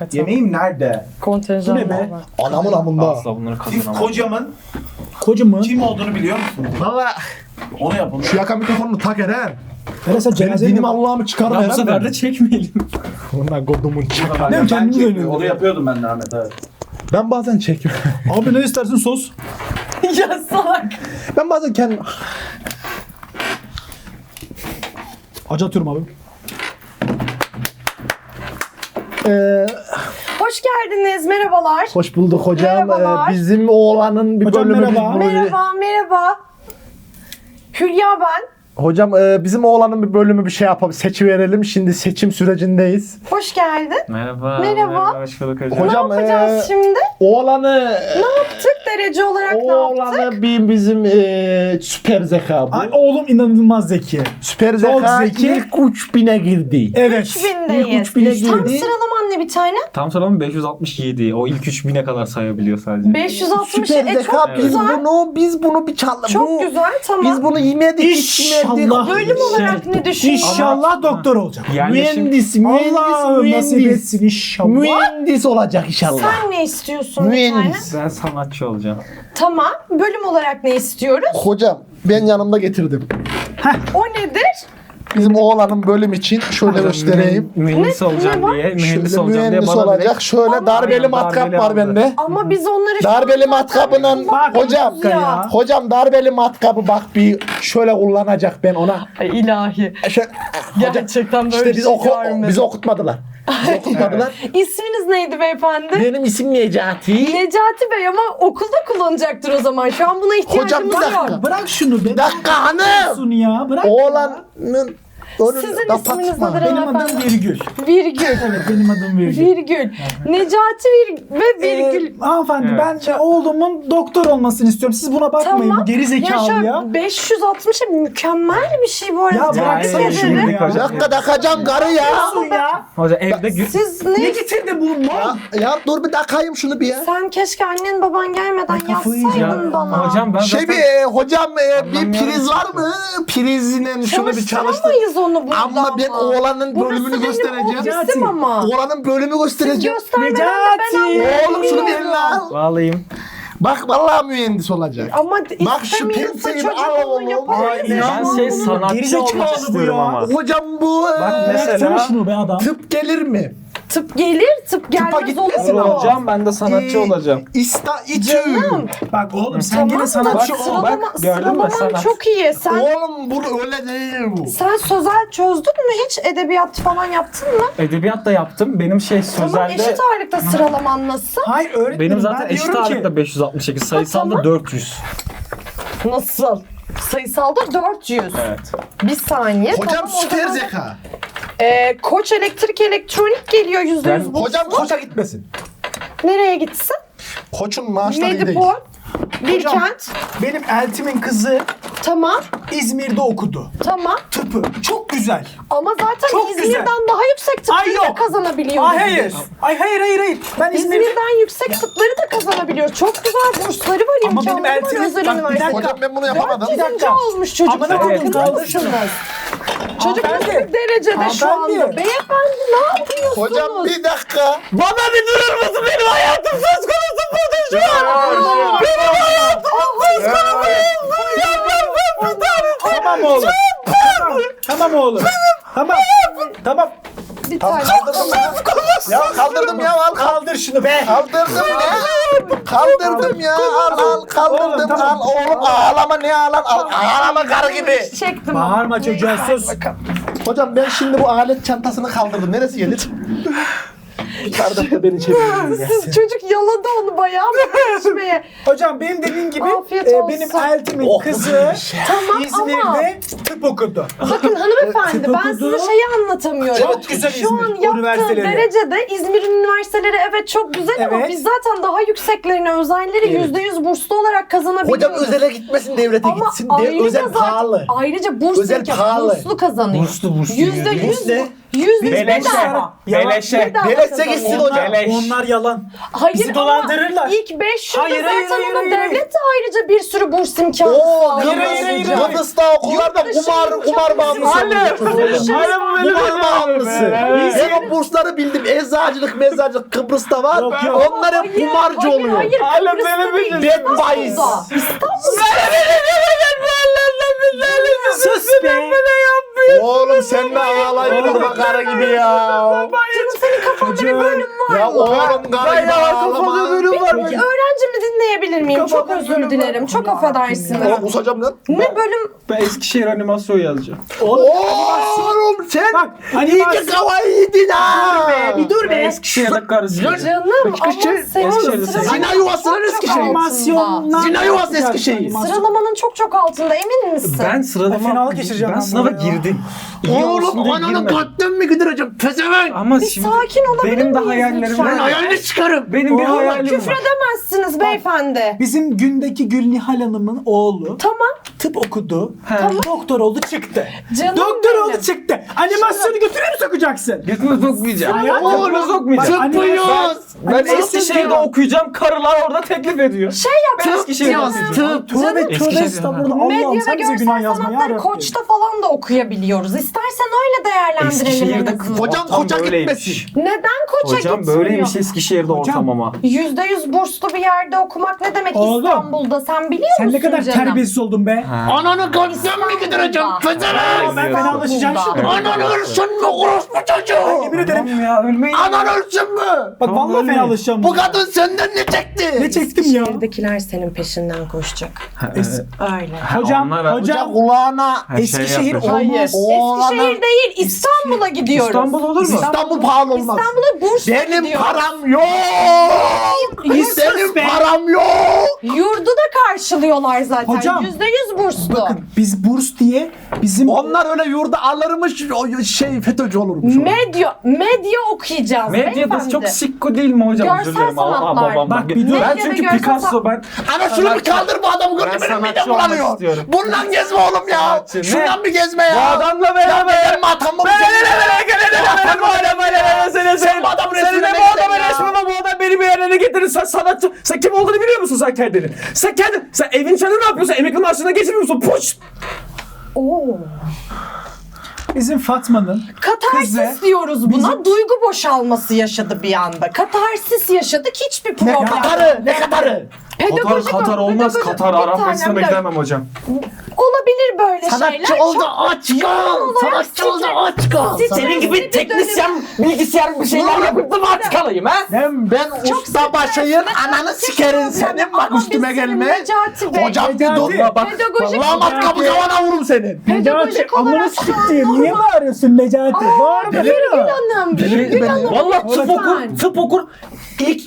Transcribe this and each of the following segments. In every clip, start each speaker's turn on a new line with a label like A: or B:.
A: hakikaten.
B: Yemeğim nerede?
A: Kontenjan
C: Bu ne be?
A: var.
D: Anamın amında.
E: Asla bunları
B: Siz
E: kazanamam.
B: kocamın
C: Kocamın.
B: kim olduğunu biliyor musunuz?
D: Baba
B: Onu yapın.
D: şu yaka mikrofonunu tak Eren.
C: Hele sen
D: Benim
C: cenaze
D: dinim
C: mi?
D: Allah'ımı çıkarma
E: Lan bu
D: Eren.
E: sefer de
D: benim.
E: çekmeyelim.
D: Ulan kodumun çakal.
C: Ne,
B: Ben
C: oynuyoruz.
B: Onu yapıyordum ben de Ahmet evet.
D: Ben bazen çekiyorum.
C: Abi ne istersin sos?
A: ya salak.
D: ben bazen kendim...
C: Acı atıyorum abi.
D: Ee,
A: Hoş geldiniz. Merhabalar.
D: hoş bulduk hocam.
A: Merhabalar.
D: Ee, bizim oğlanın bir
C: Hocam
D: bölümü biz
C: merhaba.
D: bunu-
A: Merhaba, merhaba. Hülya ben.
D: Hocam e, bizim oğlanın bir bölümü bir şey yapalım. Seçi verelim. Şimdi seçim sürecindeyiz.
A: Hoş geldin.
E: Merhaba.
A: Merhaba.
E: Hoş bulduk hocam.
D: Hocam
A: ne yapacağız
D: e,
A: şimdi?
D: oğlanı
A: Tık derece olarak ne yaptık?
D: oğlanı bir bizim e, süper zeka bu.
C: Ay, oğlum inanılmaz zeki.
D: Süper
C: Çok
D: zeka
C: zeki.
D: ilk 3000'e girdi.
C: Evet.
A: 3000'deyiz.
D: İlk 3000'e
A: Tam
D: girdi.
A: Ne bir tane?
E: Tam sıralama 567. O ilk 3000'e kadar sayabiliyor sadece.
A: 560.
D: Süper
A: E
D: zeka
A: çok
D: biz
A: güzel.
D: bunu biz bunu bir çaldık.
A: Çok
D: bu,
A: güzel tamam.
D: Biz bunu yemedik
C: İnşallah.
D: içmedik.
A: Bölüm olarak ne düşünüyorsun?
C: İnşallah doktor olacak.
E: Yerleşim...
D: Mühendis, mühendis,
C: Allah nasip
D: mühendis.
C: etsin inşallah.
D: Mühendis olacak inşallah.
A: Sen ne istiyorsun bir tane?
D: Mühendis.
E: Ben sanatçı olacağım.
A: Tamam. Bölüm olarak ne istiyoruz?
D: Hocam ben yanımda getirdim.
A: O nedir?
D: Bizim oğlanın bölüm için şöyle göstereyim.
E: Mühendis
A: Ne-
E: olacağım diye. Mühendis
D: Şöyle
E: olacağım diye
D: mühendis
E: bana
D: olacak.
E: direkt
D: Şöyle
A: Ama-
D: darbeli
E: Aynen,
D: matkap
E: darbeli
D: var
E: aldı.
D: bende.
A: Ama biz onları şu
D: Darbeli
A: an
D: matkabının
A: Bak
D: hocam
A: ya.
D: hocam darbeli matkabı bak bir şöyle kullanacak ben ona.
A: Ay ilahi.
D: Şöyle,
A: Gerçekten böyle
D: işte
A: bir
D: biz
A: şey
D: oku,
A: görmedim.
D: bizi okutmadılar. Bizi okutmadılar.
A: İsminiz neydi beyefendi?
D: Benim isim Necati.
A: Necati Bey ama okulda kullanacaktır o zaman. Şu an buna ihtiyacımız
D: bir dakika.
A: yok.
C: Bırak şunu be.
D: Bir dakika hanım.
C: Sun ya. Bırak.
D: Oğlanın önünü
A: Sizin isminiz nedir
C: Benim adım
A: hanımefendi?
C: Virgül.
A: Virgül.
C: Evet benim adım Virgül.
A: Virgül. Necati vir ve virgül.
C: Ee, hanımefendi
E: Evet.
C: ben oğlumun doktor olmasını istiyorum. Siz buna bakmayın.
A: Tamam.
C: Geri zekalı
A: ya.
C: ya.
A: şu 560 mükemmel bir şey bu arada.
C: Ya
A: Tebrik
C: bırak
E: Yani
C: şunu
A: ederim.
C: ya.
D: Bir dakika takacağım karı ya.
C: Sun ya.
E: Hocam evde gü-
A: Siz
C: Ne
A: ne?
C: getirdin bunu?
D: Ya, ya dur bir takayım şunu bir ya.
A: Sen keşke annen baban gelmeden
C: Ay, kafayı
A: yazsaydın
C: ya.
A: bana.
E: Hocam ben
D: Şey
E: zaten...
D: bir e, hocam e, bir
E: Anlamıyorum
D: priz var mı? Prizle şunu bir çalıştır.
A: Çalıştıramayız onu burada
D: Ama ben oğlanın
A: Burası
D: bölümünü
A: benim
D: göstereceğim.
A: ofisim ama.
D: Oğlanın bölümü göstereceğim.
A: göstermeden de ben
C: Necati.
D: Oğlum şunu bir eline al.
E: Bağlayayım.
D: Bak vallahi mühendis olacak.
A: Ama
D: Bak şu
A: istemiyorsa
D: penseyi al
A: onu
D: oğlum.
C: Ay.
E: Ben şey sanatçı
C: Gerizekalı
E: olmak
C: bu
E: istiyorum
C: ya.
E: ama.
D: Hocam bu e,
E: Bak mesela-
C: Bıraksana şunu be adam.
D: tıp gelir mi?
A: Tıp gelir, tıp gelmez
D: gitmesin
A: olur mu?
E: Hocam ben de sanatçı
D: Ee,
E: olacağım.
D: İsta içü.
A: Canım.
C: Bak oğlum sen
A: Tamam
C: gene sanatçı ol.
A: sıralama,
E: bak, gördün mü?
A: sıralaman
E: Sanat.
A: çok iyi. Sen
D: Oğlum bu öyle değil bu.
A: sen sözel çözdün mü hiç? Edebiyat falan yaptın mı?
E: Edebiyat da yaptım. Benim şey
A: Tamam
E: sözelde...
A: eşit ağırlıkta sıralaman nasıl?
C: Hayır öğretmenim
E: Benim zaten
C: ben
E: eşit
C: diyorum ki-
E: ağırlıkta 568. Sayısalda
A: tamam.
E: 400.
A: Nasıl? Sayısalda 400.
E: Evet.
A: Bir saniye.
D: Hocam
A: tamam, o
D: süper
A: zaman-
D: zeka.
A: Ee, koç elektrik elektronik geliyor yüzde yüz.
D: Hocam koça gitmesin.
A: Nereye gitsin?
D: Koçun maaşları iyi değil.
A: Medipol, Bilkent.
C: Benim eltimin kızı
A: Tamam,
C: İzmir'de okudu.
A: tamam.
C: Tıpı. Çok güzel.
A: Ama zaten
C: Çok
A: İzmir'den
C: güzel.
A: daha yüksek
C: Ay
A: tıpları da
C: yok.
A: kazanabiliyor.
C: Ay hayır. Ay hayır hayır hayır. Ben İzmir'de...
A: İzmir'den yüksek tıpları da kazanabiliyor. Çok güzel bursları var,
C: Ama benim
A: imkanları var
C: eltimin-
A: özel
C: bak bir dakika.
D: Hocam ben bunu yapamadım.
A: 400.
C: dakika.
A: olmuş çocuk.
C: Aman
A: Farkında mısınız? Çocuk nasıl
C: Hanımefendi.
A: bir derecede şu
C: Hanımefendi.
A: anda? Beyefendi ne yapıyorsunuz?
D: Hocam bir dakika.
E: Bana bir durur musun? Benim hayatım söz konusu budur şu an. Benim hayatım söz konusu.
C: Tamam oğlum. Tamam. Tamam oğlum. Tamam. Tamam.
A: Bir tane.
D: Kaldırdım ya. Ya kaldırdım ya al.
C: Kaldır şunu be.
D: Kaldırdım ya. Kaldırdım ya. Al al kaldırdım
C: Oğlum, tamam.
D: al. Oğlum ağlama ne ağlan? Al, ağlama karı gibi.
A: Çektim.
C: Bağırma çocuğa sus.
D: Hocam ben şimdi bu alet çantasını kaldırdım. Neresi gelir? Kardeş da beni çeviriyor.
A: Siz çocuk yaladı onu bayağı mı içmeye?
C: Hocam benim dediğim gibi
A: Afiyet
C: e,
A: olsun.
C: benim eltimin
D: Oh,
C: kızı
A: Tamam
C: İzmir'de
A: ama
C: tıp okudu.
A: bakın hanımefendi
C: Tıp
A: ben
C: okudu.
A: size şeyi anlatamıyorum.
C: Çok güzel
A: Şu an
C: İzmir
A: yaptığı
C: üniversiteleri.
A: derecede İzmir üniversiteleri evet çok güzel ama
C: Evet.
A: biz zaten daha yükseklerini özelleri yüzde yüz burslu olarak kazanabiliyoruz.
D: Hocam özele gitmesin devlete
A: ama
D: gitsin. De,
A: ayrıca
D: özel
A: zaten,
D: pahalı.
A: Ayrıca burs
D: Özel pahalı.
A: burslu kazanıyor.
E: Burslu, burslu
A: Yüzde yüz
D: Burs
A: Yüzde yüz
E: Beleşe.
A: bedava.
E: Beleşe.
A: Bedava
D: Beleşe
A: kazanıyor.
D: gitsin
E: Onlar,
D: hocam.
E: Beleş. onlar yalan.
A: Hayır
E: Bizi
A: ama
E: dolandırırlar.
A: ilk 5 yılda
E: Hayır,
A: zaten
E: hayır, hayır,
A: ona
E: hayır,
A: devlet de ayrıca bir sürü burs imkanı
D: Oo,
A: sağlıyor.
E: hayır, hayır,
A: hocam.
E: hayır.
D: Kıbrıs'ta okullarda
A: Yurt dışı
D: kumar, kumar bağımlısı.
A: Hayır,
E: bu benim
D: Kumar bağımlısı.
E: be.
D: Ben o bursları bildim. Eczacılık, mezarcılık Kıbrıs'ta var.
E: Yok, yok.
D: Onlar hep
A: Hayır,
D: kumarcı
A: hayır,
D: oluyor.
A: Hayır,
E: Hala
A: Kıbrıs'ta
E: benim
A: değil,
E: bildiğim-
D: bahis.
A: İstanbul'da. İstanbul'da.
E: Sus be.
D: Oğlum sen de ağlayıp durma karı gibi ya.
A: Canım senin kafanda bir bölüm var
D: Ya
A: mı?
D: oğlum karı gibi ağlama.
A: Peki öğrencimi dinleyebilir miyim? Çok özür
E: bölüm
A: dilerim.
E: var.
A: Çok affedersiniz.
D: Oğlum usacağım lan.
A: Ne bölüm?
E: Ben Eskişehir animasyon yazacağım.
D: Oğlum sen
E: Bak
D: iyice
E: animasyon.
D: kavayiydin ha.
E: Bir dur be. Eskişehir'de karısı.
A: Canım ama
D: Eskişehir-
A: senin
E: Eskişehir'de
A: sıralamanın
D: Zina yuvasının
A: çok çok
D: Eskişehir.
A: altında.
E: Animasyonlar.
D: Zina yuvası Eskişehir.
A: Sıralamanın çok çok altında emin misin?
E: Ben sıralama
C: fenalık geçireceğim
E: Ben
C: ben
E: sınava
C: ya.
E: girdim. İyi olsun
D: Oğlum
E: diye
D: ananı
E: girmedim.
D: kalpten mi gidireceğim? Pezevenk.
E: Ama
A: bir
E: şimdi
A: sakin olabilir
E: benim de
A: miyiz
E: hayallerim
A: lütfen?
E: var.
D: Ben hayalini çıkarım.
E: benim bir
C: Oğlum,
E: hayalim
A: Küfür
E: var.
A: edemezsiniz beyefendi.
C: Bizim gündeki Gülnihal Hanım'ın oğlu
A: Tamam.
C: tıp okudu.
E: Tamam.
C: Doktor oldu çıktı.
A: Canım
C: Doktor
A: benim.
C: oldu çıktı. Animasyonu götürüp sokacaksın.
E: Götüme sokmayacağım.
C: Ya,
E: Götüme
D: Oğlum
E: sokmayacağım.
D: tıpıyız.
E: Ben Eskişehir'de okuyacağım. Karılar orada teklif ediyor.
A: Şey
E: Ben
A: yap.
E: Eskişehir'de
D: diyoruz,
E: okuyacağım.
D: tıp.
C: Tövbe tövbe estağfurullah.
A: Medya
C: Allah'ım
A: ve
C: sen bize günah
A: görsel
C: yazma ya
A: sanatları. Koç'ta falan da okuyabiliyoruz. İstersen öyle değerlendirelim en
E: Eskişehir'de
A: azından.
D: Hocam
E: Ortam
D: koça
E: böyleymiş.
D: gitmesin.
A: Neden Koç'a
E: Hocam
A: gitmiyor?
E: böyleymiş Eskişehir'de ortam ama.
A: Yüzde yüz burslu bir yerde okumak ne demek
C: Oğlum,
A: İstanbul'da sen biliyor
C: Sen
A: musun
C: ne kadar
A: canım?
C: terbiyesiz oldun be.
D: Ananı kalpten mi gidireceğim? Pezevenk.
C: Ben fenalaşacağım şimdi.
D: Anan ölsün mü orospu çocuğu?
C: Yemin ederim.
E: Ya ölmeyin.
D: Anan ölsün mü?
C: Bak
E: Tamam,
C: vallahi
E: ölme.
C: fenalaşacağım.
D: Bu kadın senden ne çekti?
C: Ne çektim ya?
A: Şehirdekiler senin peşinden koşacak.
C: Es-
A: Öyle.
C: Hocam,
E: onlara-
D: Hocam
C: hocam
D: kulağına
E: şey
C: Eskişehir olmaz.
D: Oğlanın-
A: Eskişehir değil İstanbul'a gidiyoruz.
E: İstanbul olur mu?
D: İstanbul pahalı olmaz.
A: İstanbul'a bursla
D: Benim
A: gidiyoruz.
D: param yok. Benim
C: be.
D: param yok.
A: Yurdu da karşılıyorlar zaten.
C: Hocam,
A: Yüzde yüz burslu.
C: Bakın biz burs diye bizim
D: Onlar öyle yurda alırmış o şey FETÖ'cü olurmuş.
A: Medya, medya okuyacağız
E: Medyada
A: beyefendi.
E: çok sikko değil mi hocam?
A: Görsel
E: Özür dilerim. Aa,
A: sanatlar.
E: babam.
C: Bak bir dur.
E: Ben çünkü
A: görsel
E: Picasso ben.
D: Ana şunu bir kaldır bu adamı
E: Ben
D: benim midem
E: sanatçı olmak
D: bulanıyor.
E: istiyorum.
D: Bundan gezme oğlum ya.
E: Sanatçı, ne?
D: Şundan bir gezme ya.
E: Adamla beraber.
D: benim atamı
E: Ben ne ne ne
D: Sen bu adamın resmine
E: de bu adamın
D: ya.
E: resmine bu adam beni bir yerlere getirir. Sen sanatçı. Sen kim olduğunu biliyor musun sen kendini? Sen kendin. Sen evin içinde ne yapıyorsun? Emekli maaşına geçirmiyor musun? Puş.
A: Oo.
C: bizim Fatma'nın
A: Katarsis
C: Kızı,
A: diyoruz buna.
C: bizim-
A: Duygu boşalması yaşadı bir anda. Katarsis yaşadık hiçbir
D: Ne
A: problem.
D: katarı ne katarı.
A: Pedagojik
E: Katar, Katar
A: ol-
E: olmaz. Katar
A: Bir
E: Arap
A: bir-
E: gidemem hocam.
A: Olabilir böyle
D: Sanatçı
A: şeyler.
D: oldu
A: Çok
D: aç kal.
A: olarak
D: Sanatçı oldu aç kal.
E: Senin gibi
A: bir
E: teknisyen, bilgisayar bir şeyler yapıp da mı artık alayım ha?
D: Ben ben usta başıyım ananı sikerim senin bak üstüme gelme.
A: Necati Bey.
D: Hocam bir dur.
C: Necati.
D: Bak
A: Pedagojik
D: vallahi matkabı kavana vururum senin.
C: Necati
A: Pedagojik
C: amına
A: olarak
C: siktir. Niye bağırıyorsun Necati? Bağırma değil mi?
A: Hanım,
D: beni.
A: Hanım.
E: Vallahi tıp
A: lütfen.
E: okur, tıp okur. İlk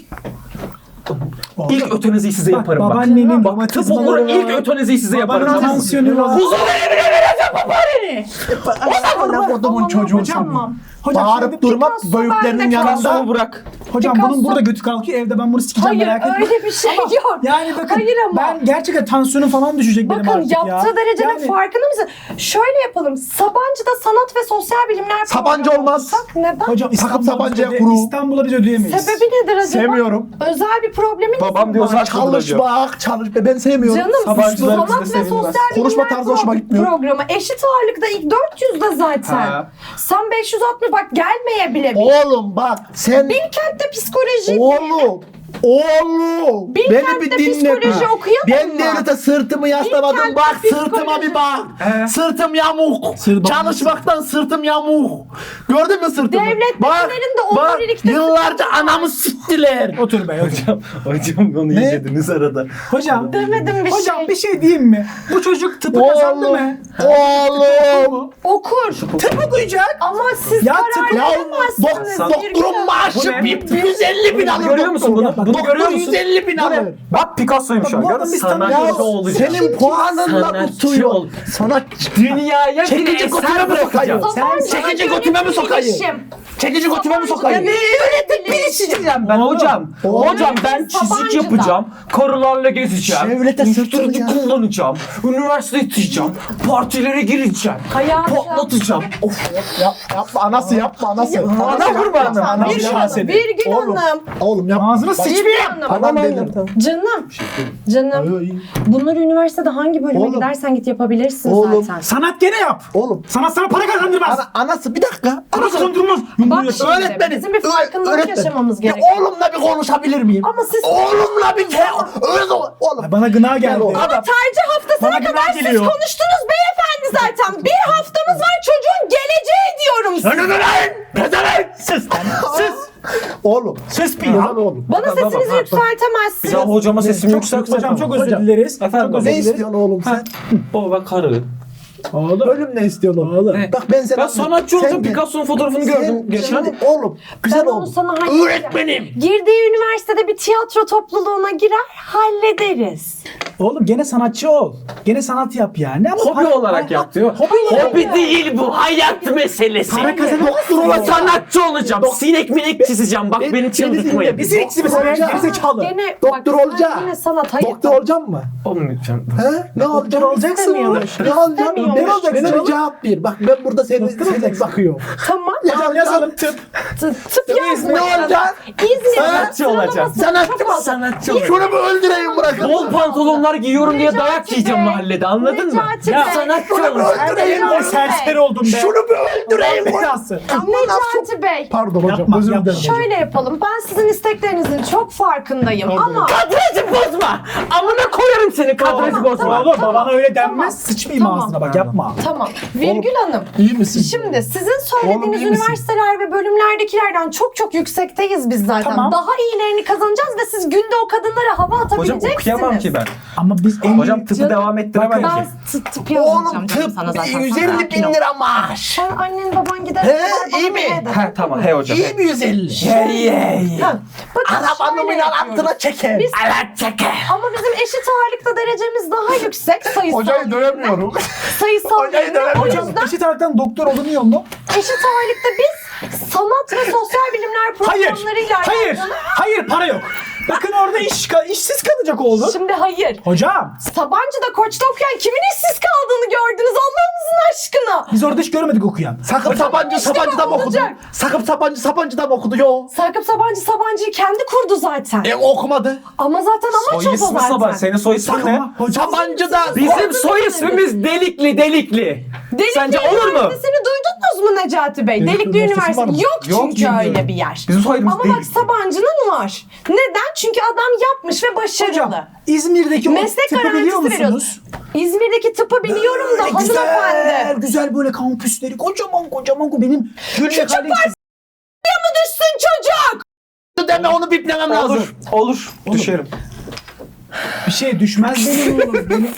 E: ilk ötenaziyi size
C: Bak,
E: yaparım bak.
C: babaannenin
E: Bak tıp
C: var.
E: ilk ötenaziyi size yaparım.
C: Babanın tansiyonu var.
E: Huzur babaanneni.
D: Amına kodumun
A: Aman
D: çocuğu
A: hocam,
D: sen.
A: tamam.
C: Hocam
D: Bağırıp
C: şimdi-
D: durma
A: Picasso
D: büyüklerinin
A: bende
D: yanında.
E: Bırak.
C: Hocam
A: Picasso-
C: bunun burada götü kalkıyor evde ben bunu sikeceğim
A: Hayır
C: merak etme.
A: öyle bir şey yok.
C: Yani bakın
A: Hayır ama.
C: ben gerçekten tansiyonum falan düşecek benim
A: Bakın
C: artık ya.
A: yaptığı derecenin
C: Yani-
A: farkında mısın? Şöyle yapalım. Sabancı'da sanat ve sosyal bilimler
D: Sabancı
A: programı
D: olmaz.
A: olsak Neden?
C: Hocam İstanbul'a
D: Sabancı'ya
C: biz,
D: kuru.
C: öde- İstanbul'a biz ödeyemeyiz.
A: Sebebi nedir acaba?
D: Sevmiyorum.
A: Özel bir probleminiz
E: Babam
A: mi
E: diyor
A: var?
E: zaten-
D: Çalış bak çalış. Ben sevmiyorum.
A: Canım
E: Sabancılar
A: sanat ve
E: sevilmez.
A: sosyal
D: Konuşma
A: bilimler
D: tarzı hoşuma
A: pro-
D: gitmiyor.
A: programı. Eşit ağırlıkta ilk 400'de zaten.
E: Ha.
A: Sen 560 bak gelmeye bile bil.
D: Oğlum bak sen
A: Bilkent'te psikoloji.
D: Oğlum Oğlum
A: Bilkent'te
D: beni bir dinle.
A: psikoloji okuyamadın
D: Ben
A: mı?
D: devlete sırtımı yaslamadım.
A: Bilkent'te
D: Bak
A: psikoloji.
D: sırtıma bir bak.
E: He.
D: Sırtım yamuk.
C: Sır-
D: Çalışmaktan sırtım yamuk. Gördün mü sırtımı?
A: Devlettekilerin de omurilikte
D: Yıllarca anamı siktiler.
C: Otur be hocam.
E: Hocam onu
D: Ne?
E: yediniz arada.
C: Hocam.
A: Demedim bir
C: hocam
A: şey.
C: bir şey diyeyim mi? Bu çocuk tıpı kazandı
D: Oğlum.
C: mı?
D: Oğlum.
A: Okur.
C: Tıp okuyacak.
A: Ama siz
C: Ya
A: karar
C: tıp-
D: Ya
A: veremezsiniz.
D: dok- doktorun maaşı
E: Bu ne?
D: bir- 150 bin alır.
E: Görüyor musun bunu? Bunu
D: Doktor
E: görüyor musun?
D: 150 bin
E: ne?
D: alır.
E: Bak Picasso'yum şu an.
C: Bu adam
D: Ya
E: Sanatçı olacak.
D: senin puanınla tutuyor.
E: ol.
D: Sanatçı.
E: Dünyaya
D: Çekici götüme mi sokayım?
A: Sabancı
D: Çekici
A: yönetim
D: götüme mi sokayım? Çekici götüme mi sokayım?
A: Yönetim bilişim.
E: diyeceğim ben hocam. Hocam ben çizik yapacağım. Karılarla gezeceğim.
D: Şevlete sırtını ya.
E: kullanacağım. Üniversite iteceğim. Partilere gireceğim.
A: Hayatım.
E: Patlatacağım. Of.
D: Yap, yapma anası yapma anası.
E: Ana
D: Anası
E: kurbanı.
D: yapma,
C: Ana
D: anası
A: Birgül
D: yapma.
C: şahsede.
A: Hanım, Birgül
D: Oğlum.
A: Hanım.
D: Oğlum yapma.
C: Ağzını sıçmayayım.
D: Tamam dedim.
A: Canım. Canım. Bunları üniversitede hangi bölüme
D: Oğlum.
A: gidersen git yapabilirsin
D: Oğlum.
A: zaten.
C: Sanat gene yap.
D: Oğlum.
C: Sanat sana para kazandırmaz.
D: Ana, anası bir dakika.
C: Anası kondurmaz.
A: Bak şimdi
D: Öğretmenim.
A: bizim bir farkındalık yaşamamız
D: Ya
A: gerekiyor.
D: oğlumla bir konuşabilir miyim?
A: Ama siz
D: Oğlumla bir oğlum.
C: Bana gına geldi.
A: Ama tercih haftasına kadar
C: günah
A: siz konuştunuz beyefendi zaten. Bir haftamız var çocuğun geleceği diyorum size.
C: Önünü lan! Pezevenk! Sus lan! Sus!
D: Oğlum.
C: Sus bir ya.
D: oğlum.
A: Bana
E: bak,
A: sesinizi
E: bak.
A: yükseltemezsiniz.
E: Daha hocama sesimi yükseltme.
C: hocam çok özür dileriz.
E: Efendim,
C: çok özür
D: Ne
C: dileriz.
D: istiyorsun oğlum sen?
E: Baba karı.
C: Oğlum.
D: Ölüm ne istiyorsun oğlum?
C: Oğlum.
E: Ne?
D: Bak ben sana...
E: Ben sanatçı olacağım. Picasso'nun fotoğrafını gördüm geçen.
D: Şimdi oğlum. Güzel
A: Ben
D: oğlum.
A: sana.
D: Öğretmenim.
A: Girdiği üniversitede bir tiyatro topluluğuna girer hallederiz.
C: Oğlum gene sanatçı ol. Gene sanat yap yani. Ama
E: Hobi
C: para-
E: olarak
C: para-
E: yap diyor. Hobi değil bu. Hayat meselesi.
C: Para kazanamazsın.
E: Ama sanatçı olacağım. Sinek minek çizeceğim. Bak beni çıldırtmayın.
C: Bizi eksi misin?
D: Hocam.
C: Gerizekalı.
A: Gene
D: Doktor
A: sen hayır.
D: Doktor olacağım mı?
E: Olmayacağım.
D: He? Ne olacaksın?
C: olacaksın
A: İstemiyormuş.
D: Ne olacaksın?
A: İstemiyormuş.
D: Ne olacaksın? Bana bir cevap ver. Bak ben burada seni,
C: Doktor
D: seni
C: olacaksın.
D: bakıyorum.
A: Tamam.
C: Hocam yazalım tıp.
A: Tıp, tıp yazma.
D: Ne olacaksın?
A: İzmir.
E: Sanatçı olacağım.
D: Sanatçı mı?
E: Sanatçı olacağım.
D: Şunu mu öldüreyim bırakın?
E: Bol pantolonlar giyiyorum diye dayak yiyeceğim mahallede anladın mı? Ya sanatçı
D: Şunu mu
E: olacağım.
D: öldüreyim?
C: Ne serseri oldum be.
D: Şunu bir öldüreyim.
A: Necati Bey.
D: Pardon hocam
C: Yapma,
D: özür dilerim.
A: Şöyle yapalım. Ben sizin isteklerinizin çok farkındayım ama
E: Kadrajı bozma. Amına koyarım seni kadrajı bozma.
C: Oğlum babana öyle denmez. Sıçmayayım ağzına bak yapma.
A: tamam. Virgül Hanım.
D: İyi misin?
A: Şimdi sizin
D: Oğlum,
A: söylediğiniz
D: misin?
A: üniversiteler ve bölümlerdekilerden çok çok yüksekteyiz biz zaten.
C: Tamam.
A: Daha iyilerini kazanacağız ve siz günde o kadınlara hava
E: Hocam
A: atabileceksiniz.
E: okuyamam ki ben.
C: Ama biz en
E: Hocam tıpı
A: Canım,
E: devam ettiremem
A: Ben
E: ki.
A: tıp, tıp yazacağım
D: Oğlum tıp
A: sana zaten.
D: 150
A: Sakin
D: bin lira maaş.
A: Sen annen baban gider.
D: He, iyi mi?
E: He tamam he hocam.
D: İyi mi 150?
E: Hey hey.
D: Arabanın
A: yapıyoruz.
D: altına çeker.
E: Evet çeker.
A: Ama bizim eşit ağırlıkta derecemiz daha yüksek sayısal.
D: Hocayı dövemiyorum.
A: Sayısal
D: Hocayı
A: yönde. O
D: dövemiyorum.
C: Hocam eşit ağırlıktan doktor olunuyor mu?
A: eşit ağırlıkta biz sanat ve sosyal bilimler
C: Hayır.
A: programlarıyla
C: Hayır.
A: alakalı-
C: Hayır para yok. Bakın orada iş, işsiz kalacak oğlum.
A: Şimdi hayır.
C: Hocam
A: Sabancı'da Koç'ta okuyan kimin işsiz kaldığını gördünüz Allah'ınızın aşkına.
C: biz orada hiç görmedik okuyan.
D: Sakıp Sabancı
A: işte
D: Sabancı'da mı okudu?
A: olacak.
D: Sakıp Sabancı Sabancı'da mı okudu? Yo.
A: Sakıp Sabancı Sabancı'yı kendi kurdu zaten.
D: E okumadı.
A: Ama zaten amaç
E: Soy
A: o
E: ismi
A: zaten.
E: Sabah. Senin soy ismin ne?
C: Hocam
D: Sabancı'da.
E: Bizim soy ismimiz Delikli Delikli.
A: Delikli
E: Sence olur mu?
A: Üniversitesi'ni duydunuz mu Necati Bey?
D: Delikli
A: Delikli
D: Üniversitesi var
A: Üniversitesi.
D: mı?
A: Yok
E: Yok,
A: çünkü
E: bilmiyorum.
A: öyle bir yer.
E: Bizim soyadımız
A: Ama bak. Sabancı'nın var. Neden? Çünkü adam yapmış ve başarılı.
C: hocam İzmir'deki o
A: Meslek
C: tıpı biliyor
A: garantisi veriyoruz.
C: musunuz?
A: İzmir'deki tıpı biliyorum da
C: Böyle güzel,
A: hanımefendi.
C: güzel böyle kampüsleri kocaman kocaman benim gülmek halim
A: mı düşsün çocuk?
D: Deme onu biplemem lazım.
E: Olur. Olur. Düşerim.
C: bir şey düşmez benim oğlum. Benim,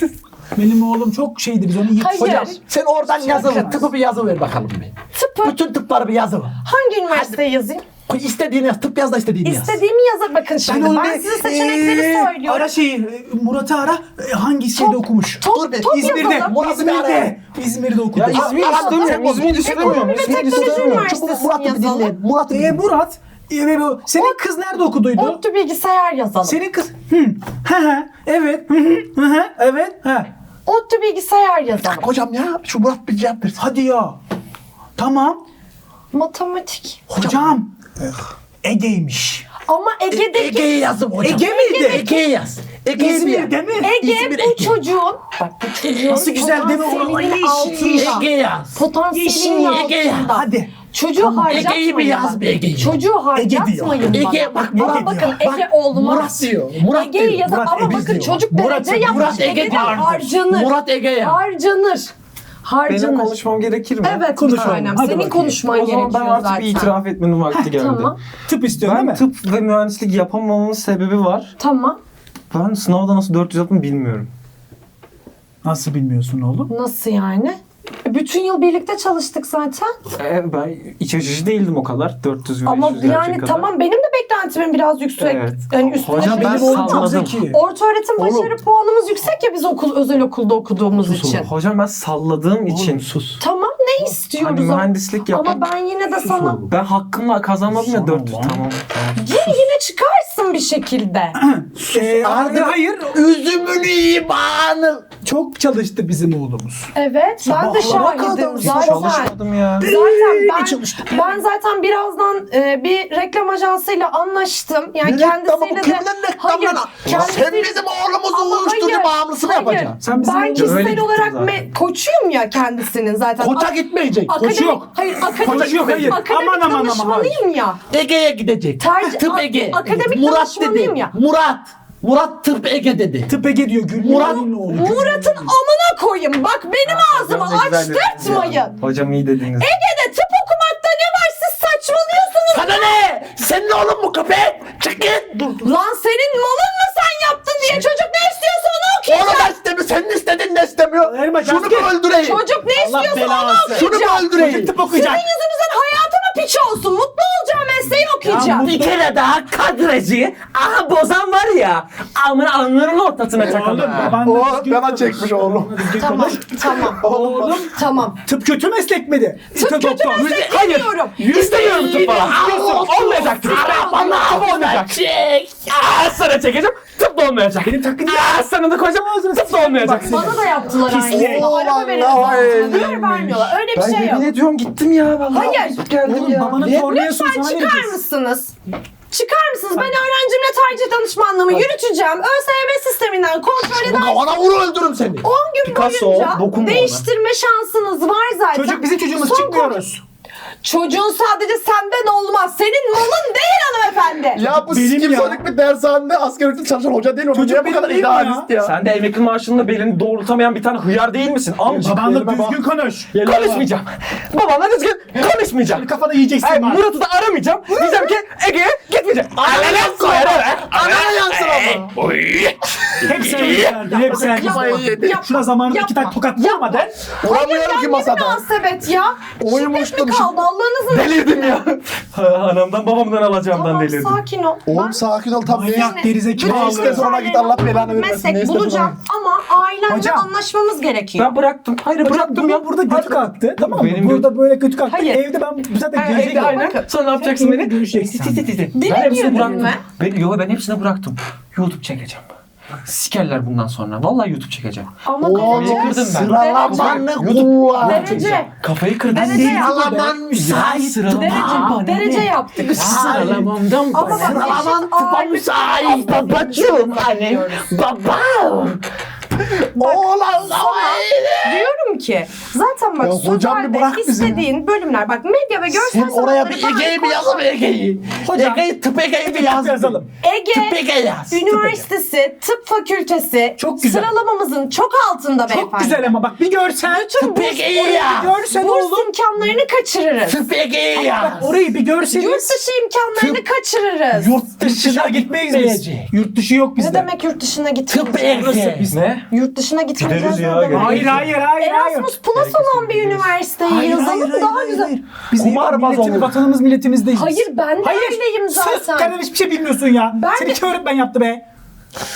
C: benim oğlum çok şeydi biz onu yiyip
A: Hayır.
D: Hocam sen oradan yazılı
A: Sakın.
D: tıpı bir yazı ver bakalım bir.
A: Tıpı
D: Bütün tıpları bir yazı ver.
A: hangi üniversiteye yazayım?
D: İstediğini yaz. Tıp yaz da istediğini yaz.
A: İstediğimi yazar bakın şimdi. Ben,
C: bir,
A: size seçenekleri
C: eee,
A: söylüyorum.
C: Ara şeyi e, Murat'ı ara e, hangi şeyde okumuş?
A: Top,
D: Dur be,
A: top
C: İzmir'de.
A: yazalım.
D: Murat'ı.
C: İzmir'de. İzmir'de okudu.
E: Ya İzmir istemiyorum.
D: ara-
E: İzmir istemiyorum.
A: Ekonomi ve
E: İzmir
A: Teknoloji
E: istemiyorum.
D: Murat'ı bir dinle. Murat'ı bir dinle.
C: Murat. E, bu, senin kız nerede okuduydu?
A: ODTÜ bilgisayar yazalım.
C: Senin kız. Hı. Hı hı. Evet. Hı hı. Hı hı. Evet. Ha.
A: ODTÜ bilgisayar yazalım.
D: Hocam ya şu Murat bir cevap versin.
C: Hadi ya. Tamam.
A: Matematik.
C: Hocam. Ege'ymiş.
A: Ama Ege'deki
D: Ege'yi yazdım hocam.
C: Ege miydi?
D: Ege'yi yaz. Ege'yi bir
C: İzmir
D: yaz.
C: değil mi?
A: Ege
D: İzmir,
A: bu
D: Ege.
A: çocuğun bak bu çocuğun
C: Nasıl güzel değil mi?
A: potansiyelinin
C: Ay,
A: altında.
D: Ege yaz.
A: Potansiyelinin
D: Ege ya.
A: altında.
C: Hadi.
A: Çocuğu harcatmayın.
D: Ege'yi bir yaz bir Ege'yi.
A: Çocuğu harcatmayın
C: diyor.
A: bana.
D: Ege bak
A: Ama
D: Murat
A: bakın
D: diyor.
A: Ege
D: Bak,
A: olmaz.
D: Murat diyor. Murat
A: Ege'yi
D: diyor.
A: yazın
C: Murat
A: ama
C: Ege
A: bakın
C: diyor.
A: çocuk
C: Murat-
A: derece yapmış.
D: Murat Ege diyor.
A: harcanır.
D: Murat Ege ya.
A: Harcanır. Harcanır.
E: Benim konuşmam gerekir mi?
A: Evet
C: Konuş
A: bir
C: oğlum,
A: tanem.
C: hadi
A: Senin
C: bakayım.
A: konuşman
E: O zaman ben artık
A: zaten.
E: bir itiraf etmenin vakti geldi.
A: Tamam.
C: Tıp istiyorsun
E: Ben
C: değil mi?
E: tıp ve mühendislik yapamamamın sebebi var.
A: Tamam.
E: Ben sınavda nasıl 400 yaptım bilmiyorum.
C: Nasıl bilmiyorsun oğlum?
A: Nasıl yani? Bütün yıl birlikte çalıştık zaten.
E: Ee, ben iç açıcı değildim o kadar. 400 ve
A: Ama
E: 500 gelecek
A: yani
E: kadar.
A: tamam benim de beklentimin biraz yüksek.
E: Evet.
A: Yani üstüne
E: Hocam ben
C: oğlum
E: salladım.
A: Orta öğretim başarı puanımız yüksek ya biz okul özel okulda okuduğumuz için.
E: Hocam ben salladığım için.
D: sus.
A: Tamam ne
E: Hani
A: istiyoruz?
E: mühendislik yap.
A: Ama ben yine de sana
E: Ben hakkımla kazanmadım ya 400. Tamam. tamam.
A: Gir yine çıkarsın bir şekilde.
C: Ee, Arda hayır.
D: Üzümün iyi bağını.
C: Çok çalıştı bizim oğlumuz.
A: Evet ben de
D: Sabahlara
A: şahidim
D: kadar
A: zaten.
E: Çalışmadım ya.
A: Zaten ben, ben zaten birazdan e, bir reklam ajansıyla anlaştım. Yani
D: Ne reklamı bu?
A: kendisiyle de...
D: Kimin reklamı lan?
A: kendisiyle-
D: Sen bizim oğlumuzu
A: Ama
D: uyuşturucu
A: hayır,
D: bağımlısı mı
A: hayır.
D: yapacaksın?
C: Sen bizim
A: Ben
C: önce
E: öyle
A: kişisel
E: gittin
A: olarak
E: zaten.
A: me- koçuyum ya kendisinin zaten.
D: Koça
A: Ak-
D: gitmeyecek.
A: akademik-
C: Koçu yok.
A: Hayır akademik,
C: Koçu yok, hayır.
A: akademik
C: Aman, aman, aman,
A: danışmanıyım ya.
D: Ege'ye gidecek.
A: Tercih-
D: Tıp Ege.
A: akademik
D: Murat
A: danışmanıyım
D: dedi.
A: ya.
D: Murat. Murat tıp Ege dedi.
C: Tıp Ege diyor. Gülün
D: Murat-.
A: Murat'ın amına koyayım. Bak benim ağzımı
E: Hocam ne güzel dediniz
A: açtırtmayın.
E: Hocam iyi dediniz.
A: Ege'de tıp okumakta ne var? Siz saçmalıyorsunuz.
D: Sana ne? Senin oğlun mu köpek? Çık git. Dur.
A: Lan senin malın mı sen yaptın diye çocuk ne istiyorsa onu
D: Oğlum
A: okuyacak.
D: da istemiyor. Senin istediğin de istemiyor.
C: Erma,
D: Şunu mu öldüreyim?
A: Çocuk ne
C: Allah
A: istiyorsa onu
C: belası.
A: okuyacak.
D: Şunu mu öldüreyim?
C: Çocuk tıp okuyacak.
A: Senin yüzünüzden hayatıma piç olsun. Mutlu olacağım mesleği okuyacağım.
E: Bir kere daha kadrajı aha bozan var ya amına alnının ortasına çakalım.
C: Oğlum
E: ha.
C: baban
D: O bana çekmiş oğlum.
A: Tamam, tamam.
C: Oğlum
A: Tamam.
C: tıp kötü meslek miydi?
A: Tıp kötü meslek
E: Hayır.
A: demiyorum.
E: İstemiyorum tıp falan.
A: İstiyorsun.
E: Olmayacak tıp.
A: Bana
E: Tıp olmayacak. Aa, sana çekeceğim. Tıp da olmayacak.
C: Benim takın
E: Aa, sana da koyacağım. Tıp da olmayacak.
A: Bana da yaptılar
C: Pislik.
A: aynı. Araba verin.
D: vallahi
A: Diyor vermiyorlar. Öyle bir
E: Ben
A: şey yok.
E: yemin ediyorum gittim ya vallahi.
A: Hayır.
E: Geldim
C: Oğlum
E: ya.
C: babanın
E: Niye?
C: korneasını
A: Lütfen
C: sana
A: çıkar mısınız? Çıkar mısınız? Ben öğrencimle tercih danışmanlığımı yürüteceğim. ÖSYM sisteminden kontrol eder.
D: Kafana vur öldürürüm seni.
A: 10 gün
E: Picasso,
A: boyunca
E: dokunma ona.
A: değiştirme şansınız var zaten.
C: Çocuk bizim çocuğumuz
A: Son
C: çıkmıyoruz.
A: Çocuğun sadece senden olmaz. Senin malın değil hanımefendi.
D: Ya bu
C: Benim
D: sikim
C: ya.
D: bir dershanede asgari ücretle çalışan hoca değil mi?
C: Çocuk
D: Niye bu
C: benim
D: kadar
C: değil mi
D: idealist ya?
E: Sen de emekli maaşınla belini doğrultamayan bir tane hıyar değil misin? Amcık.
C: Babanla
E: elime bak.
C: düzgün konuş.
E: Konuşmayacağım. Babamla düzgün konuşmayacağım.
C: Kafada yiyeceksin
E: Hayır,
C: bak.
E: Murat'ı da aramayacağım. Diyeceğim ki Ege'ye gitmeyeceğim.
D: Anana yansın ama. Anana yansın ama.
C: Hep sen yükseldin. Hep sen
D: yedi.
C: Şuna zamanında iki tane tokat vurmadan.
D: Vuramıyorum ki
A: ne
D: masada.
A: münasebet ya. Şiddet mi kaldı Allah'ınızın
E: Delirdim ya. Anamdan babamdan alacağımdan
A: Tamam
E: delirdim.
A: sakin ol.
D: Oğlum sakin ol tam
C: Manyak
D: ne?
C: gerizekalı.
D: Ne istersen ona git Allah belanı vermesin. Ne
A: Meslek
D: istersen
A: bulacağım ama ailemle
C: Hocam.
A: anlaşmamız gerekiyor.
E: Ben bıraktım. Hayır
C: Hocam
E: bıraktım
C: bunun
E: ya.
C: burada götü kalktı. Tamam mı?
E: Benim
C: burada böyle götü kalktı.
A: Hayır.
C: Evde ben zaten
A: Hayır,
E: Evde aynen. Sonra ne yapacaksın beni?
C: göreceksin.
E: Tit tit tit tit.
A: Dile
E: Ben hepsini bıraktım.
A: mi?
E: Ben, yo ben hepsini bıraktım. YouTube çekeceğim. Sikerler bundan sonra. Vallahi YouTube çekeceğim.
A: Ama
D: Oğlum
E: kırdım ben.
D: sıralaman ne kullan.
A: derece,
E: Kafayı kırdım.
A: Derece yap.
D: Sıralaman müsait.
A: derece, derece yaptık.
E: Sıralamamdan
A: Ama bak
D: Sıralaman tıpa
A: ağırlık
D: müsait.
E: Babacığım annem. Babam.
D: Oğlan
A: Diyorum ki zaten bak
D: Ya hocam bir
A: sözelde
D: bırak bizi
A: istediğin bölümler bak medya ve görsel
D: Sen oraya bir
A: sanatları
D: Ege'yi bir yazalım Ege'yi.
C: Hocam,
D: Ege'yi tıp Ege'yi yaz.
C: yazalım.
D: Tıp
A: Ege
D: Ege yaz.
A: Üniversitesi Tıp Fakültesi
C: Çok güzel.
A: sıralamamızın çok altında beyefendi.
C: Çok güzel ama bak bir görsen.
A: Bütün
D: Tıp Ege'yi yaz.
A: görsen
C: Burs
A: burs imkanlarını kaçırırız.
D: Tıp Ege'yi
C: Bak
D: yaz.
C: orayı bir görseniz.
A: Yurt dışı imkanlarını
D: Tıp-
A: kaçırırız.
D: Yurt
C: dışına gitmeyiz biz. Yurt dışı yok bizde.
A: Ne demek yurt dışına
D: Tıp
A: gitmeyeceğiz?
D: Ege.
C: Biz-
E: Ne?
A: Yurt dışına gitmeyeceğiz.
E: Gideriz ya,
A: demek?
E: gideriz.
C: Hayır hayır hayır hayır.
A: Erasmus Plus olan bir üniversiteyi
C: Hayır,
A: yazalım daha
C: hayır,
A: güzel.
C: hayır. Biz
E: Kumarbaz
C: milletimiz,
E: olur.
C: vatanımız milletimizdeyiz. biz.
A: Hayır ben de
C: Hayır.
A: öyleyim
C: Sus
A: zaten.
C: kardeşim hiçbir şey bilmiyorsun ya.
A: Ben
C: Seni
A: de-
C: iki öğretmen yaptı be.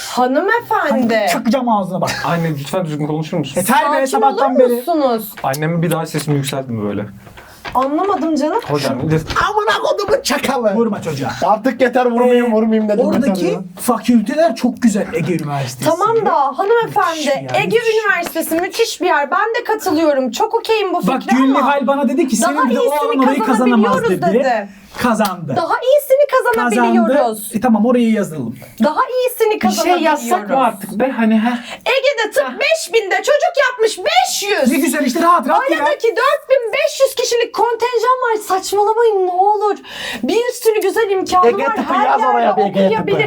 A: Hanımefendi.
C: Çakacağım ağzına bak.
E: Anne lütfen düzgün konuşur musun?
C: Yeter be
A: Sakin
C: sabahtan
A: olur
C: beri.
A: musunuz?
E: Annemi bir daha sesimi yükseltme böyle.
A: Anlamadım canım.
E: Hocam
D: Amına kodumun çakalı.
C: Vurma çocuğa.
D: Artık yeter vurmayayım vurmayayım dedim.
C: Oradaki
D: ya.
C: fakülteler çok güzel Ege Üniversitesi.
A: Tamam da hanımefendi
C: Müthiş ya,
A: Ege
C: müthiş.
A: Üniversitesi müthiş bir yer. Ben de katılıyorum. Çok okeyim bu
C: Bak
A: fikre
C: Gül
A: ama
C: Nihal bana dedi ki
A: daha
C: senin bir de o
A: iyisini
C: alan orayı kazanamaz
A: kazanabiliyoruz
C: dedi.
A: dedi.
C: Kazandı.
A: daha iyisini kazanabiliyoruz.
C: Kazandı. E tamam orayı yazalım.
A: Daha iyisini
E: bir şey
A: kazanabiliyoruz.
E: yazsak mı artık be hani ha?
A: Ege'de tıp 5000'de çocuk yapmış 500.
C: Ne güzel işte rahat rahat ya.
A: Aradaki 4500 kişilik kontenjan var. Saçmalamayın ne olur. Bir sürü güzel imkanı
D: Ege
A: var.
D: tıpı
A: Her
D: yaz
A: yerde
D: oraya bir Ege tıpı.
A: okuyabilir.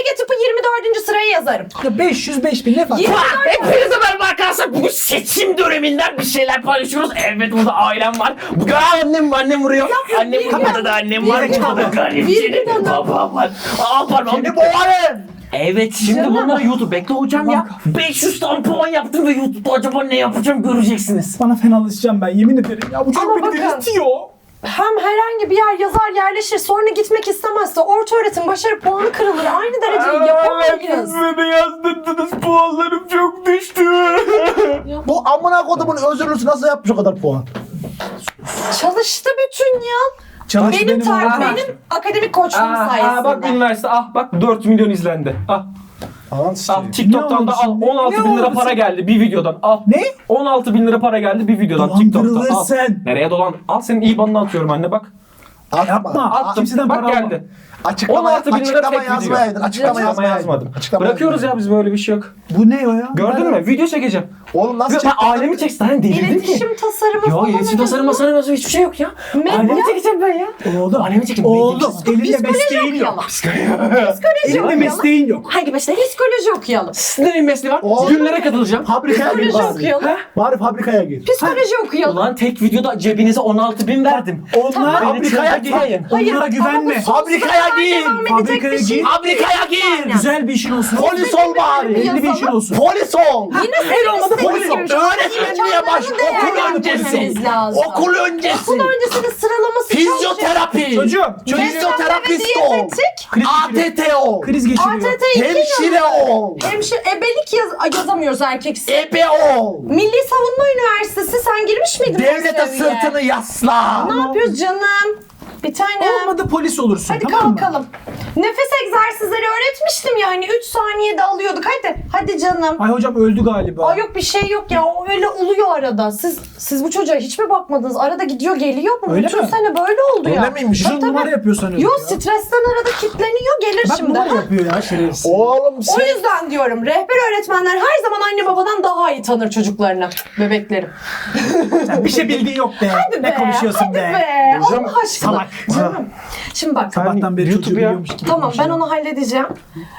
A: Ege tıpı 24. sıraya yazarım.
C: Ya 500 5000 ne fark?
A: Yirmi-
E: Hepinize merhaba arkadaşlar. Bugün seçim döneminden bir şeyler paylaşıyoruz. Evet burada ailem var. Bugün annem var, annem vuruyor. Annem
A: bir
E: burada da annem var.
A: bir
E: Burada da
A: bir
E: garipçinin
A: bir
E: babam var. Aa pardon.
D: Seni boğarım.
F: Evet şimdi
A: Canım.
F: bunları YouTube bekle hocam ya. 500 tane puan yaptım ve YouTube'da acaba ne yapacağım göreceksiniz.
C: Bana fenalaşacağım ben yemin ederim. Ya bu çocuk
A: Ama
C: beni
A: bakın.
C: delirtiyor.
A: Hem herhangi bir yer yazar yerleşir sonra gitmek istemezse orta öğretim başarı puanı kırılır. Aynı dereceyi yapamayız.
E: Beni yazdırdınız puanlarım çok düştü.
D: Bu amına kodumun özürlüsü nasıl yapmış o kadar puan?
A: Çalıştı bütün yıl.
C: Çalış
A: Benim,
C: benim
A: tar-
C: oğlum.
A: benim akademik koçluğum
E: Aa,
A: sayesinde.
E: aa, bak üniversite ah bak 4 milyon izlendi. Ah,
D: Aman
E: ah
D: sikeyim.
E: TikTok'tan da
C: oldu
E: al
C: şimdi?
E: 16
C: Ne
E: bin lira
C: oldu
E: para
C: şimdi?
E: geldi bir videodan. Al.
C: Ne?
E: 16 bin lira para geldi bir videodan TikTok'tan. Al.
C: Dolandırılırsın.
E: Nereye dolan? Al senin IBAN'ını atıyorum anne bak.
D: Atma.
C: Yapma.
E: Attım.
C: Kimseden
E: bak
C: para alma.
E: geldi.
D: Açıklama,
E: 16 bin lira
D: açıklama
E: tek video.
D: yazmayaydın. Açıklama,
E: Açıklama
D: yazmayaydın.
E: yazmadım.
D: Açıklama
E: Bırakıyoruz ya
D: yazmayaydın.
E: biz böyle bir şey yok.
C: Bu ne o ya?
E: Gördün mü? Video çekeceğim.
D: Oğlum nasıl
E: Ben
D: çektin?
E: ailemi çeksin. Hani delirdin ki.
A: İletişim tasarımı
E: Ya
A: falan.
E: iletişim tasarım masarım masarım hiçbir şey yok ya.
A: Medya.
E: Ailemi çekeceğim ben ya.
C: Oğlum.
E: Annemi çekin.
C: Oğlum. Elinde
A: Psikoloji
C: mesleğin yok.
A: okuyalım.
C: Elinde
A: okuyalım.
C: mesleğin yok.
A: Hangi mesleği? Psikoloji okuyalım.
E: Sizin de bir mesleği var.
D: Oğlum.
E: Günlere katılacağım.
D: Fabrikaya gir
A: Psikoloji
D: bari.
A: okuyalım.
D: Bari fabrikaya gir.
A: Psikoloji okuyalım.
F: Ulan tek videoda cebinize 16 bin verdim.
C: Onlar
F: Beni
E: Fabrikaya
F: çıldırtmayın.
A: Hayır,
C: Onlara
A: ama
C: güvenme.
D: Fabrikaya
A: kadar
D: gir.
A: devam edecek
C: Fabrikaya
A: bir şey
C: gir.
D: Fabrikaya gir.
C: Güzel bir işin olsun.
D: Polis ol bari.
C: Belli bir işin olsun.
D: Polis ol.
A: Yine senin
D: olmadı
A: istediğin
D: polis
A: gibi
D: ol.
A: bir şey.
D: Öğretmenliğe baş. Okul öncesi.
A: lazım.
D: Okul öncesi.
A: Okul öncesinin sıralaması çok
D: Fizyoterapi.
C: Çocuğum. Çocuğum.
D: Fizyoterapist ol.
A: Diyetetik.
C: Kriz geçiriyor.
D: ATT ol.
C: Kriz geçiriyor.
A: ATT iki
D: Hemşire
A: yıl.
D: ol.
A: Hemşire, ebelik yaz yazamıyoruz erkeksi.
D: Ebe ol.
A: Milli Savunma Üniversitesi sen girmiş miydin? bu
D: Devlete
A: seviye?
D: sırtını yasla.
A: Ne yapıyoruz canım? Bir tane.
C: Olmadı polis olursun.
A: Hadi
C: tamam mı?
A: kalkalım. Nefes egzersizleri öğretmiştim yani. 3 saniyede alıyorduk. Hadi. Hadi canım.
C: Ay hocam öldü galiba.
A: Ay yok bir şey yok ya. O öyle oluyor arada. Siz siz bu çocuğa hiç mi bakmadınız? Arada gidiyor geliyor mu?
C: Öyle
A: Bütün
C: mi?
A: sene böyle oldu ya.
D: Öyle miymiş?
A: Tabii,
C: Şu
A: tabii.
C: numara yapıyor sanıyorum.
A: Yok
C: ya.
A: stresten arada kilitleniyor gelir
C: Bak
A: şimdi.
C: numara
A: Ha?
C: yapıyor ya şerefsiz.
D: Oğlum
A: O
D: sen
A: yüzden diyorum rehber öğretmenler her zaman anne babadan daha iyi tanır çocuklarını. Bebeklerim.
C: Bir şey bildiğin yok be.
A: Hadi
C: ne
A: be.
C: konuşuyorsun
A: hadi
C: be?
A: be.
E: Hocam,
A: Allah aşkına.
C: salak.
A: Canım. Şimdi bak.
C: Sabahtan beri
E: YouTube
C: çocuğu
E: ya.
C: biliyormuş gibi
A: Tamam ben onu halledeceğim.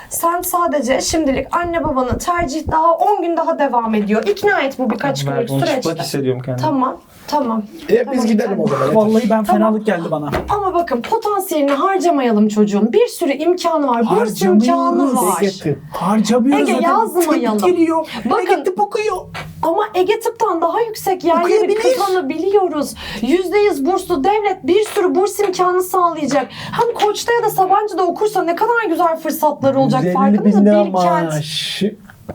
A: Sen sadece şimdilik anne babanın tercih daha 10 gün daha devam ediyor. İkna et bu birkaç günlük
E: Çıplak
A: süreçte.
E: hissediyorum kendimi.
A: Tamam. Tamam.
D: E,
A: Tamam,
D: biz gidelim o zaman.
C: Vallahi ben fenalık geldi bana.
A: Ama bakın potansiyelini harcamayalım çocuğun. Bir sürü imkanı var. Burs imkanı var.
C: Harcamıyoruz
A: Ege,
C: zaten.
A: yazmayalım.
C: Tıp geliyor.
A: Bakın-
C: Ege tıp okuyor.
A: Ama Ege Tıp'tan daha yüksek yerleri
C: Okuyabilir.
A: kazanabiliyoruz. %100 burslu devlet bir sürü burs imkanı sağlayacak. Hem Koç'ta ya da Sabancı'da okursa ne kadar güzel fırsatlar olacak.
D: 150
A: Farkında
D: bin
A: mısın?
D: lira
A: Bilkent.
D: maaş.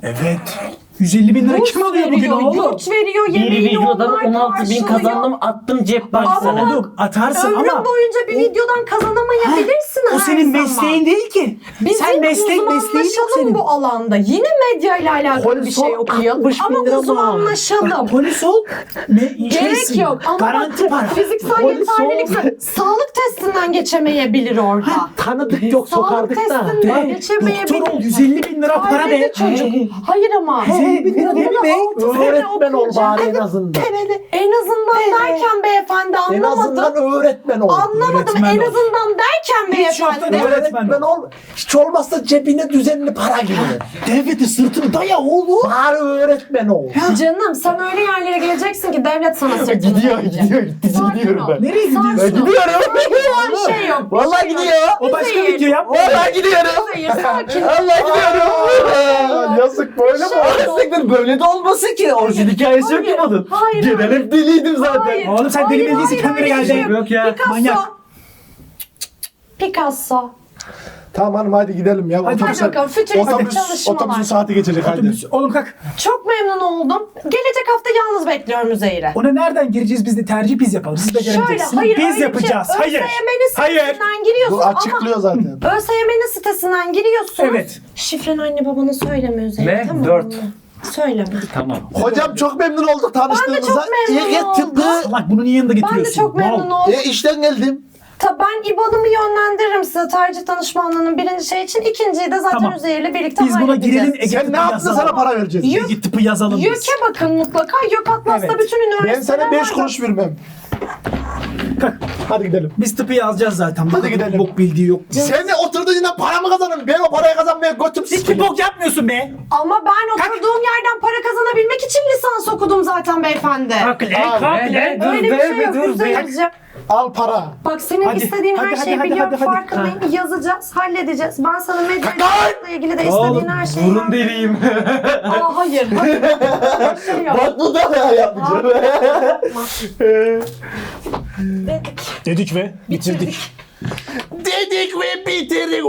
C: Evet. 150 bin lira
A: Burs
C: kim alıyor bugün
A: veriyor,
C: oğlum?
A: Yurt veriyor,
F: Bir
A: yemeğini
F: videodan
A: onlar
F: 16 bin
A: karşılıyor.
F: kazandım attım cep
A: Ama
F: bankasına.
C: Oğlum atarsın
A: Ömrün
C: ama
A: boyunca bir videodan kazanamayabilirsin
C: o
A: her
C: senin
A: zaman.
C: mesleğin değil ki.
A: Bizim
C: Sen meslek mesleğin yok
A: uzmanlaşalım
C: senin.
A: bu alanda. Yine medya ile alakalı
D: Polis
A: bir şey okuyalım.
D: 60 bin
A: Ama
D: lira maaş.
A: uzmanlaşalım.
C: Bak, polis ol. Ne,
A: Gerek
C: şeysin.
A: yok ama
C: Garanti
A: bak,
C: para.
A: fiziksel
D: Polis ol.
A: yeterlilik sağlık testinden geçemeyebilir orada.
D: Tanıdık yok
A: Sağlık
D: sokardık da.
A: testinden
C: De,
A: geçemeyebilir.
C: doktor ol 150 bin lira para
A: Ailede
C: be.
A: çocuk. Hayır ama.
C: 150 bin lira ne be?
D: Öğretmen ol bari en azından.
A: En azından derken beyefendi
D: En
A: anlamadım.
D: azından öğretmen ol.
A: Anlamadım.
C: Öğretmen
A: en
C: ol.
A: azından derken
C: Hiç yoktan
A: beyefendi.
C: öğretmen
D: Öğretmen ol. Hiç olmazsa cebine düzenli para giriyor.
C: Devlete sırtını daya oğlum.
D: Bari öğretmen ol.
A: Canım sen öyle yerlere geleceksin ki devlet sana sırtını
D: Gidiyor, gidiyor, gitti, gidiyorum ben.
C: Nereye gidiyorsun?
A: Ol.
D: gidiyorum.
A: Bir şey yok.
D: Vallahi
A: şey
D: gidiyor.
C: O başka video yap.
D: Vallahi gidiyorum. Allah gidiyorum. Yazık böyle mi?
A: Şey.
F: Siktir böyle de olmasın ki. Orijinal hikayesi yok ki
A: Hayır,
F: bunun.
A: hayır,
D: Genel
A: hayır.
D: hep deliydim zaten.
A: Hayır.
C: Oğlum sen deli
A: Hayır,
C: deli değilsin,
A: hayır,
C: kendine
A: öyle bir şey
C: de.
E: Yok ya.
A: Picasso.
C: Manyak.
A: Picasso.
D: Tamam hanım hadi gidelim ya.
C: Hadi
D: Otobüse-
A: bakalım, fütüristik
D: otobüs,
A: çalışmalar.
D: otobüsün saati geçecek hadi.
C: Otobüs- Oğlum kalk.
A: Çok memnun oldum. Gelecek hafta yalnız bekliyorum Üzeyir'e.
C: Ona nereden gireceğiz biz de tercih biz yapalım. Siz de
A: Şöyle hayır
C: biz
A: öyle bir
C: yapacağız.
A: Şey.
C: Hayır.
A: ÖSYM'nin
C: Hayır.
A: sitesinden giriyorsun
D: Bu açıklıyor zaten.
A: ama ÖSYM'nin sitesinden giriyorsun.
C: Evet.
A: Şifreni anne babana söyleme Üzeyir.
E: Ne?
A: Tamam
E: Dört.
A: mı? Söyleme.
E: Tamam.
D: Hocam çok memnun olduk tanıştığımıza.
A: çok memnun
D: İyi
A: oldum.
D: tıbbı.
C: Salak bunu niye yanında
A: Ben
C: getiriyorsun?
A: de çok memnun
C: Mal.
A: oldum.
D: E işten geldim.
A: Ta ben İBAN'ımı yönlendiririm size tercih danışmanlığının birinci şey için. ikinciyi de zaten
C: Tamam.
A: Üzeyir'le birlikte
C: Biz buna
A: halledeceğiz.
C: girelim. Ege
D: Sen
C: tıpı
D: ne yaptın
C: yazalım.
D: sana para vereceğiz.
A: Yük-
C: Ege tıpı yazalım biz.
A: YÖK'e bakın mutlaka. YÖK Atlas'ta
C: Evet.
A: bütün
D: Ben
A: üniversiteler
D: sana 5
A: var.
D: kuruş vermem.
C: Kalk.
D: Hadi gidelim.
C: Biz tıpı yazacağız zaten.
D: Hadi
C: Bak,
D: gidelim.
C: Bok bildiği yok.
D: Sen de oturduğun yerden para mı kazanın? Ben o parayı kazanmaya götüm
C: Hiçbir
D: sıkılıyor.
C: bok yapmıyorsun be.
A: Ama ben oturduğum yerden para kazanabilmek için lisans okudum zaten beyefendi.
E: Kakle
D: Abi,
E: kakle. Dur
A: Öyle bir
E: be
A: şey yok
E: dur be.
A: Üzeyir'ciğim.
D: Al para.
A: Bak senin
C: Hadi,
A: istediğin
C: hadi,
A: her
C: hadi,
A: şeyi
C: hadi,
A: biliyorum
C: hadi, hadi.
A: farkındayım. Yazacağız, halledeceğiz. Ben sana medyayla ilgili de istediğin her şeyi...
E: burun deliyim.
A: Aa hayır, hayır. Öyle şey yok.
D: Bak bu da ya yapacağım.
A: Dedik.
C: Dedik ve bitirdik.
A: Bitirdik.
D: Dedik ve bitirdik.